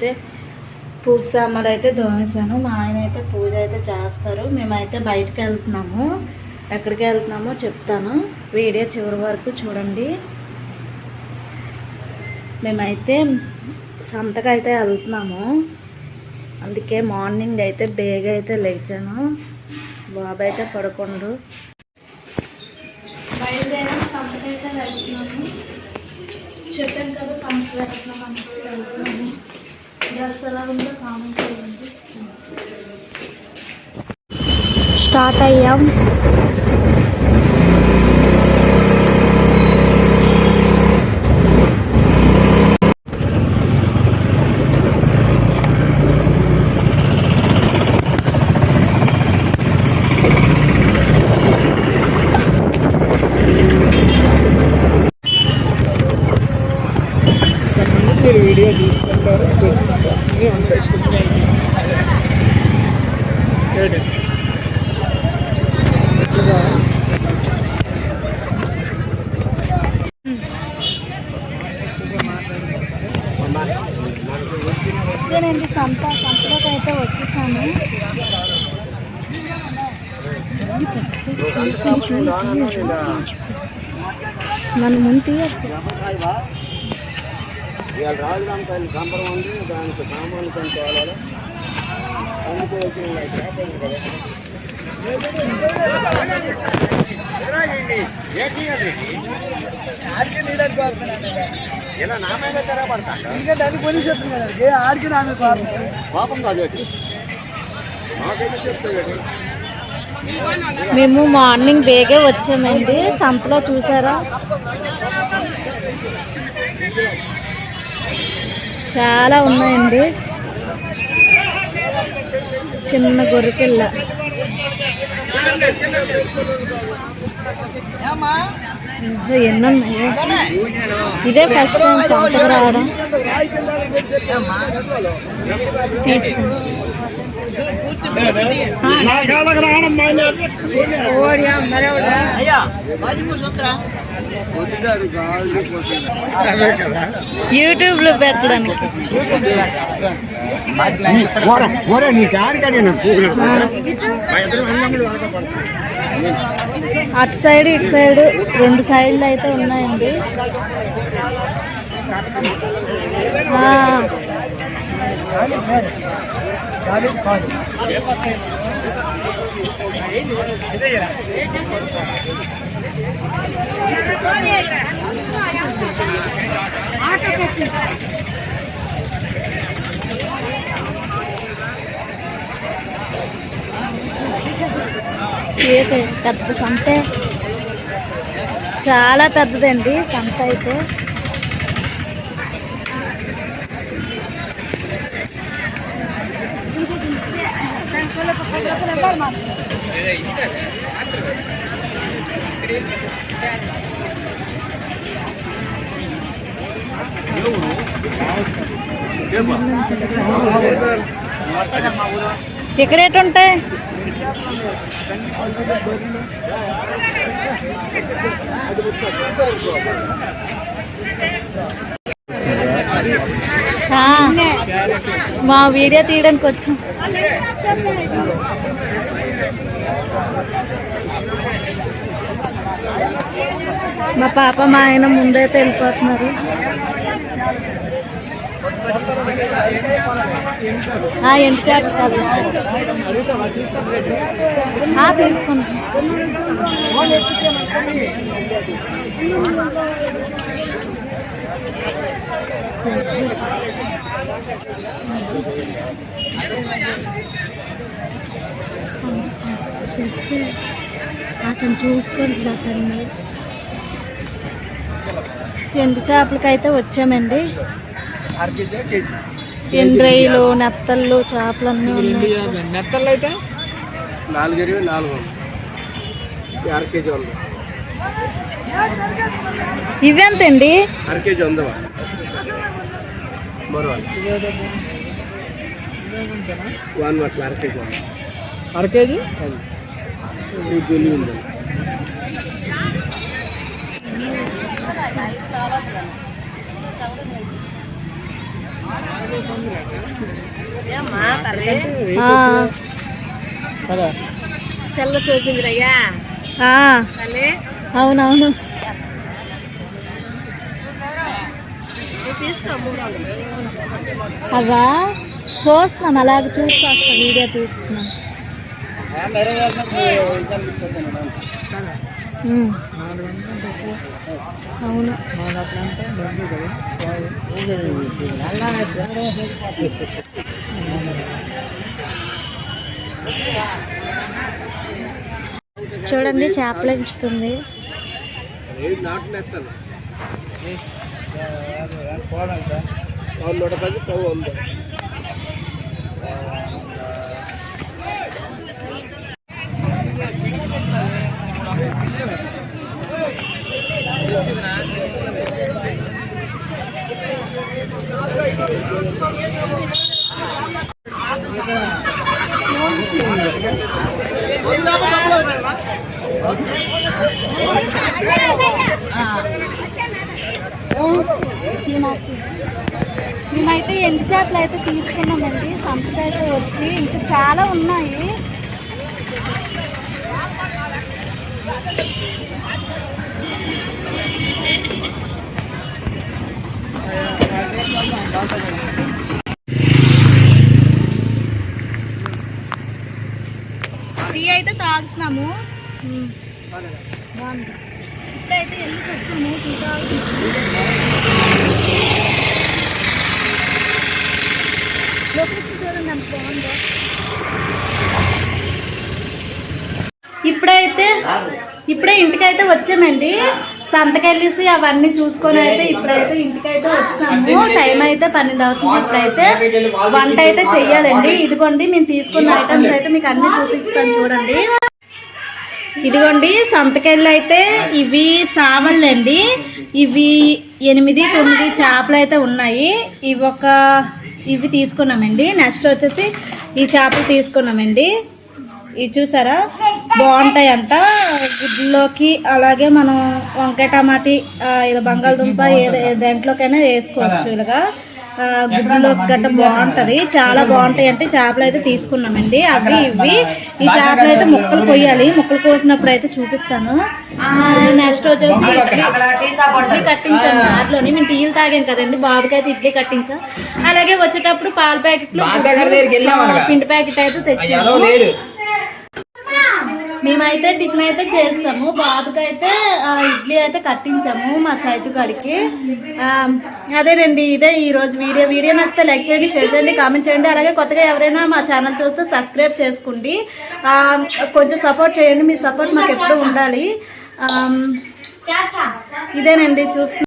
అయితే పూజ సామాన్లు అయితే దోమేశాను. మా ఆయన అయితే పూజ అయితే చేస్తారు. మేమైతే బయటకు వెళ్తున్నాము. ఎక్కడికి వెళ్తున్నామో చెప్తాను. వీడియో చివరి వరకు చూడండి. మేమైతే సంతకు అయితే వెళ్తున్నాము. అందుకే మార్నింగ్ అయితే బేగ అయితే లేచాను. బాబు అయితే పడుకుండు. బయలుదేరి. సంతకైతే వెళ్తున్నాము. చెప్పాను కదా సంతకు వెళ్తున్నాం అంటే వెళ్తున్నాము. డ్రెస్ ఎలా ఉందో కామెంట్ చేయండి. స్టార్ట్ అయ్యాం మీరు వీడియో తీసుకుంటారు ఇదేనండి సంత సంతలోకి అయితే వచ్చేసాను నన్ను ముందు తీయద్దు ఇవాళ రాజురామకాయలు సంబరం ఉంది దానికి సామాన్లు అందుకే వచ్చిన వాళ్ళు చేపలు కదా. ఆడికి నీళ్ళకి కోరుతున్నాను ఇలా నా మీద తెరపడతాడు? ఎందుకంటే అది పోలీసు వస్తుంది కదండి ఆడికి నా మీద కోరుతున్నాను కోపం కాదు చెప్తాడు మేము మార్నింగ్ బేగే వచ్చామండి సంతలో చూసారా? చాలా ఉన్నాయండి. చిన్న గొర్రెపిల్ల. ఎన్ని ఉన్నాయి. ఇదే ఫస్ట్ టైం సంతకు రావడం. తీసుకుని అయ్యా వాజిపూ సూత్రా? యూట్యూబ్లో పెట్టడానికి. ఒరే నీకు ఆడికాడి అటు సైడ్ ఇటు సైడ్ రెండు సైడ్లు అయితే ఉన్నాయండి. పెద్ద సంత. చాలా పెద్దదండి సంత అయితే. ఇక్కడ రేట్ ఉంటాయి? మా వీడియో తీయడానికి వచ్చాం. మా పాప మా ఆయన ముందైతే వెళ్ళిపోతున్నారు. ఆ, ఎండు చేప కాదు. ఆ, తీసుకుంటాం. అతను ఎండు చేపలకైతే వచ్చామండి. ఎండ్రయ్యలు నెత్తళ్ళు చేపలన్నీ ఉన్నాయి. మెత్తలు అయితే నాలుగు ఇరవై నాలుగు అర కేజీ ఉంది ఇవెంతండి అర కేజీ ఉందవా మరో వన్ అట్లా అర కేజీ ఉంది అర కేజీ? ఉంది సెల్ల చూపిందిరయ్యా అవునవును. అవా చూస్తున్నాం అలాగ చూస్తా వీడియో తీస్తున్నాం. అవును చూడండి చేపలు ఎంచుతుంది నూట పది పది వంద మేమైతే ఎండు చేపలు అయితే తీసుకున్నామండి. సంతకైతే వచ్చి ఇంకా చాలా ఉన్నాయి. టీ అయితే తాగుతున్నాము. ఇప్పుడైతే వెళ్ళి వచ్చాము? టీ తాగుతున్నాము లోపలికి చూడండి అంత బాగుందో ఇప్పుడైతే ఇప్పుడే ఇంటికైతే వచ్చామండి. సంతకెళ్ళేసి అవన్నీ చూసుకొని అయితే ఇప్పుడైతే ఇంటికైతే వచ్చాము. టైం అయితే పన్నెండు అవుతుంది ఇప్పుడైతే. వంట అయితే చెయ్యాలండి. ఇదిగోండి మేము తీసుకున్న ఐటమ్స్ అయితే మీకు అన్ని చూపిస్తాను చూడండి. ఇదిగోండి సంతకెళ్ళి అయితే ఇవి సామళ్ళండి ఇవి ఎనిమిది తొమ్మిది చేపలు అయితే ఉన్నాయి. ఇవి ఒక ఇవి తీసుకున్నామండి. నెక్స్ట్ వచ్చేసి ఈ చేపలు తీసుకున్నామండి. ఇవి చూసారా? బాగుంటాయంట. గుడ్లోకి అలాగే మనం వంకాయ టమాటీ ఇలా బంగాళదుంప ఏదో దేంట్లోకైనా వేసుకోవచ్చు ఇలాగా. ఆ, గుడ్లోకి గట్ట బాగుంటది. చాలా బాగుంటాయి అంటే చేపలు అయితే తీసుకున్నామండి. అవి ఇవి. ఈ చేపలు అయితే ముక్కలు కొయ్యాలి. ముక్కలు కోసినప్పుడు అయితే చూపిస్తాను. నెక్స్ట్ వచ్చేసి ఇడ్లీ. కట్టించాను. దాంట్లోని మేము టీలు తాగాం కదండి. బాబుకి అయితే ఇడ్లీ కట్టించాం. అలాగే వచ్చేటప్పుడు పాల ప్యాకెట్లు పిండి ప్యాకెట్ అయితే తెచ్చాము మేమైతే టిఫిన్ అయితే చేస్తాము బాబుకి అయితే ఇడ్లీ అయితే కట్టించాము మా చైతు కాడికి అదేనండి ఇదే ఈ రోజు వీడియో. వీడియో నచ్చితే లైక్ చేయండి షేర్ చేయండి కామెంట్ చేయండి. అలాగే కొత్తగా ఎవరైనా మా ఛానల్ చూస్తే సబ్స్క్రైబ్ చేసుకోండి. కొంచెం సపోర్ట్ చేయండి మీ సపోర్ట్ మాకు ఎప్పుడు ఉండాలి. ఇదేనండి చూస్తున్నా